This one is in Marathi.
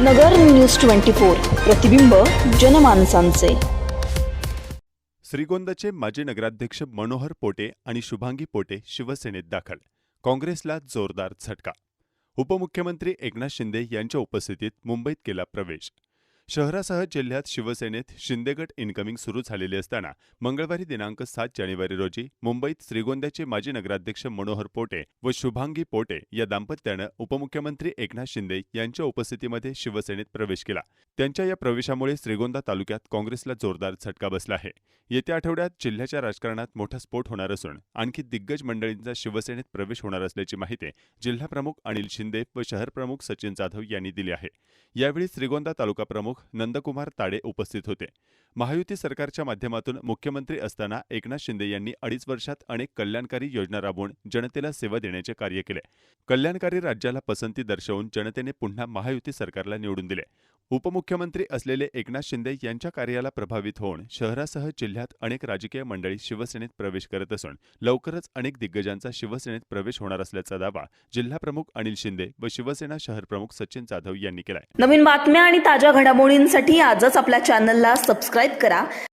नगर न्यूज ट्वेंटी फोर प्रतिबिंब जनमानसांचे. श्रीगोंदाचे माजी नगराध्यक्ष मनोहर पोटे आणि शुभांगी पोटे शिवसेनेत दाखल. काँग्रेसला जोरदार झटका. उपमुख्यमंत्री एकनाथ शिंदे यांच्या उपस्थितीत मुंबईत केला प्रवेश. शहरासह जिल्ह्यात शिवसेनेत शिंदेगट इन्कमिंग सुरू झालेली असताना मंगळवारी दिनांक सात जानेवारी रोजी मुंबईत श्रीगोंद्याचे माजी नगराध्यक्ष मनोहर पोटे व शुभांगी पोटे या दाम्पत्यानं उपमुख्यमंत्री एकनाथ शिंदे यांच्या उपस्थितीमध्ये शिवसेनेत प्रवेश केला. त्यांच्या या प्रवेशामुळे श्रीगोंदा तालुक्यात काँग्रेसला जोरदार झटका बसला आहे. येत्या आठवड्यात जिल्ह्याच्या राजकारणात मोठा स्फोट होणार असून आणखी दिग्गज मंडळींचा शिवसेनेत प्रवेश होणार असल्याची माहिती जिल्हाप्रमुख अनिल शिंदे व शहरप्रमुख सचिन जाधव यांनी दिली आहे. यावेळी श्रीगोंदा तालुका प्रमुख नंदकुमार ताडे उपस्थित होते. महायुती सरकारच्या माध्यमातून मुख्यमंत्री असताना एकनाथ शिंदे यांनी अडीच वर्षात अनेक कल्याणकारी योजना राबवून जनतेला सेवा देण्याचे कार्य केले. कल्याणकारी राज्याला पसंती दर्शवून जनतेने पुन्हा महायुती सरकारला निवडून दिले. उपमुख्यमंत्री असलेले एकनाथ शिंदे यांच्या कार्याला प्रभावित होऊन शहरासह जिल्ह्यात अनेक राजकीय मंडळी शिवसेनेत प्रवेश करत असून लवकरच अनेक दिग्गजांचा शिवसेनेत प्रवेश होणार असल्याचा दावा जिल्हाप्रमुख अनिल शिंदे व शिवसेना शहर प्रमुख सचिन जाधव यांनी केलाय. नवीन बातम्या आणि ताज्या घडामोडींसाठी आजच आपल्या चॅनलला सबस्क्राईब करा.